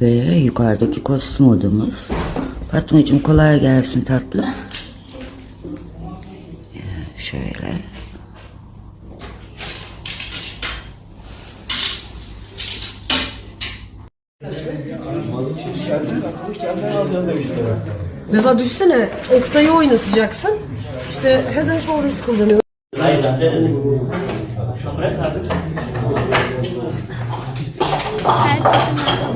Ve yukarıdaki kostüm odamız. Fatmacığım kolay gelsin tatlı. Ee, Şöyle. Mesela düşünsene Oktay'ı oynatacaksın. İşte Head and Shoulders kullanıyor. Herkese merhaba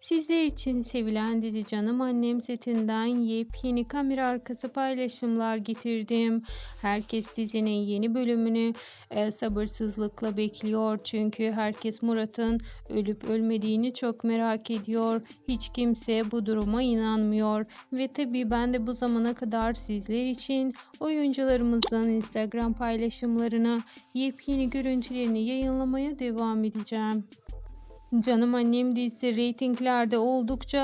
Sizler için sevilen dizi Canım Annem setinden yepyeni kamera arkası paylaşımlar getirdim. Herkes dizinin yeni bölümünü e, sabırsızlıkla bekliyor. Çünkü herkes Murat'ın ölüp ölmediğini çok merak ediyor. Hiç kimse bu duruma inanmıyor. Ve tabii ben de bu zamana kadar sizler için oyuncularımızın Instagram paylaşımlarına yepyeni görüntülerini yayınlamaya devam edeceğim. Canım Annem dizisi reytinglerde oldukça